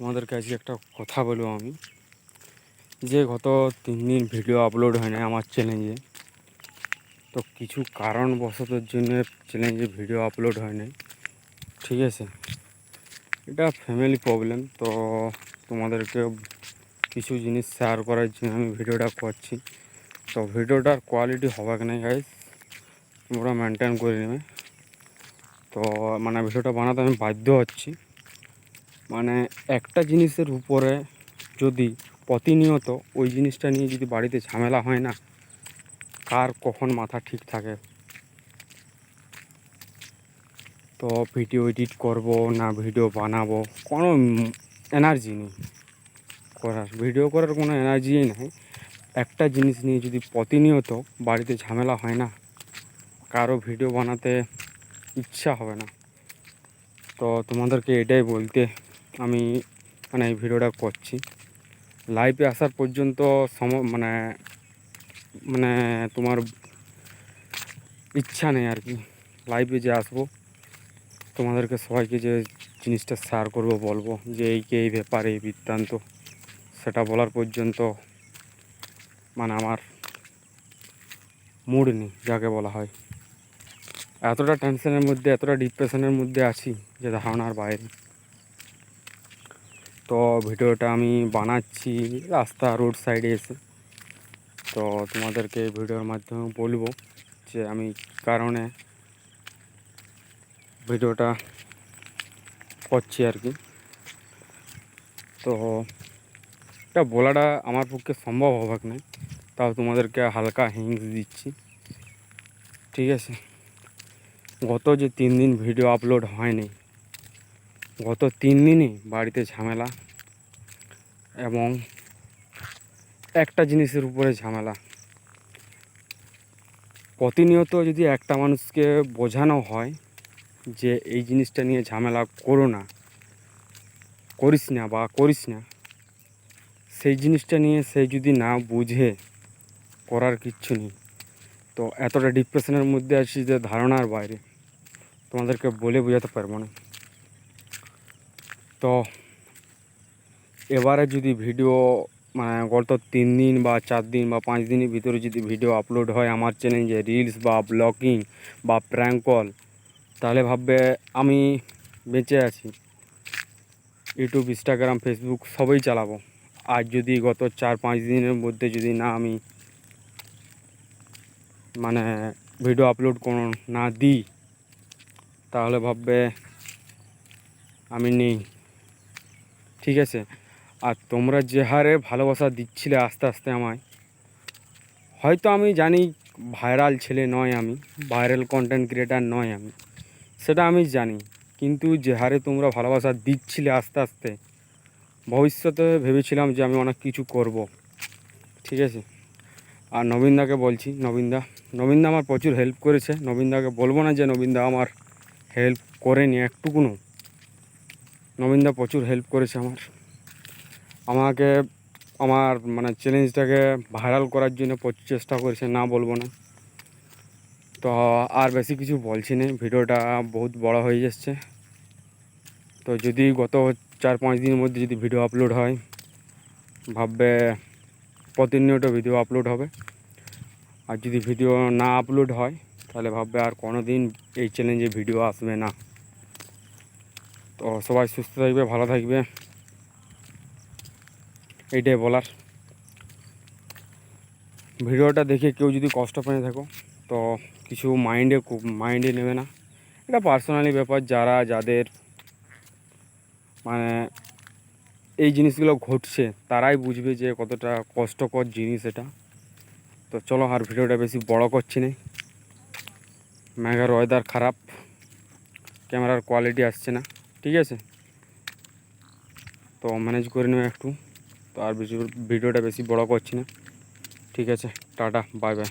তোমাদেরকে আজকে একটা কথা বলব আমি। যে গত তিন দিন ভিডিও আপলোড হয় না আমার চ্যানেলে তো কিছু কারণবশতর জন্য চ্যানেলে ভিডিও আপলোড হয় নাই। ঠিক আছে? এটা ফ্যামিলি প্রবলেম তো তোমাদেরকে কিছু জিনিস শেয়ার করার জন্য আমি ভিডিওটা করছি। তো ভিডিওটার কোয়ালিটি হবে কি না গাইজ তোমরা মেনটেন করে নেবে। তো মানে ভিডিওটা বানাতে আমি বাধ্য হচ্ছি। মানে একটা জিনিসের উপরে যদি প্রতিনিয়ত ওই জিনিসটা নিয়ে যদি বাড়িতে ঝামেলা হয় না, কার কখন মাথা ঠিক থাকে? তো ভিডিও এডিট করব না ভিডিও বানাবো? কোনো এনার্জি নেই করার। ভিডিও করার কোনো এনার্জিই নাই। একটা জিনিস নিয়ে যদি প্রতিনিয়ত বাড়িতে ঝামেলা হয় না, কারও ভিডিও বানাতে ইচ্ছা হবে না। তো তোমাদেরকে এটাই বলতে আমি মানে এই ভিডিওটা করছি। লাইভে আসার পর্যন্ত সম মানে মানে তোমার ইচ্ছা নেই আর কি। লাইভে যে আসব, তোমাদেরকে সবাইকে যে জিনিসটা শেয়ার করব, বলব, যে এই কে, এই ব্যাপার, এই বৃত্তান্ত, সেটা বলার পর্যন্ত মানে আমার মুড নেই, যাকে বলা হয়। এতটা টেনশনের মধ্যে, এতটা ডিপ্রেশনের মধ্যে আছি, যে ধারণার বাইরে। তো ভিডিওটা আমি বানাচ্ছি রাস্তা রোড সাইডে এসে। তো তোমাদেরকে ভিডিওর মাধ্যমে বলব যে আমি কারণে ভিডিওটা করছি আর কি। তো এটা বলাটা আমার পক্ষে সম্ভব হবে না তাও তোমাদেরকে হালকা হিংস দিচ্ছি। ঠিক আছে? গত যে তিন দিন ভিডিও আপলোড হয়নি গত তিন দিনই বাড়িতে ঝামেলা এবং একটা জিনিসের উপরে ঝামেলা। প্রতিনিয়ত যদি একটা মানুষকে বোঝানো হয় যে এই জিনিসটা নিয়ে ঝামেলা করো না, করিস না বা করিস না, সেই জিনিসটা নিয়ে সে যদি না বুঝে, করার কিচ্ছু নেই। তো এতটা ডিপ্রেশনের মধ্যে আছি যে ধারণার বাইরে। তোমাদেরকে বলে বোঝাতে পারব না। তো এবারে যদি ভিডিও মানে গত তিন দিন বা চার দিন বা পাঁচ দিনের ভিতরে যদি ভিডিও আপলোড হয় আমার চ্যানেলে রিলস বা ব্লগিং বা প্র্যাঙ্ক কল তাহলে ভাববে আমি বেঁচে আছি। ইউটিউব ইনস্টাগ্রাম ফেসবুক সবই চালাবো। আর যদি গত চার পাঁচ দিনের মধ্যে যদি না আমি মানে ভিডিও আপলোড কোনো না দিই, তাহলে ভাববে আমি নেই। ঠিক আছে? আর তোমরা যে হারে ভালোবাসা দিচ্ছিলে আস্তে আস্তে আমায়, হয়তো আমি জানি ভাইরাল ছেলে নয় আমি, ভাইরাল কন্টেন্ট ক্রিয়েটার নয় আমি, সেটা আমি জানি। কিন্তু যে হারে তোমরা ভালোবাসা দিচ্ছিলে আস্তে আস্তে, ভবিষ্যতে ভেবেছিলাম যে আমি অনেক কিছু করব। ঠিক আছে? আর নবীনদাকে বলছি, নবীনদা নবীনদা আমার প্রচুর হেল্প করেছে। নবীনদাকে বলব না যে নবীনদা আমার হেল্প করেনি একটুকুনো নবীনদা প্রচুর হেল্প করেছে আমার। আমাকে, আমার মানে চ্যালেঞ্জটাকে ভাইরাল করার জন্য প্রচুর চেষ্টা করেছে, না বলব না। তো আর বেশি কিছু বলছি না, ভিডিওটা বহুত বড় হয়ে যাচ্ছে। তো যদি গত চার পাঁচ দিনের মধ্যে যদি ভিডিও আপলোড হয়, ভাববে প্রতিনিয়ত ভিডিও আপলোড হবে। আর যদি ভিডিও না আপলোড হয়, তাহলে ভাববে আর কোনো দিন এই চ্যালেঞ্জে ভিডিও আসবে না। তো সবাই সুস্থ থাকবে, ভালো থাকবে। এইটাই বলার। ভিডিওটা দেখে কেউ যদি কষ্ট পেয়ে থাকো, তো কিছু মাইন্ডে মাইন্ডে নেবে না। এটা পার্সোনালি ব্যাপার, যারা, যাদের মানে এই জিনিসগুলো ঘটছে, তারাই বুঝবে যে কতটা কষ্টকর জিনিস এটা। তো চলো আর ভিডিওটা বেশি বড় করছি না। মেঘার ওয়েদার খারাপ। ক্যামেরার কোয়ালিটি আসছে না। ঠিক আছে? তো ম্যানেজ করে নেবে একটু। তো আর বেশি ভিডিওটা বেশি বড় করছি না। ঠিক আছে, টাটা বাই বাই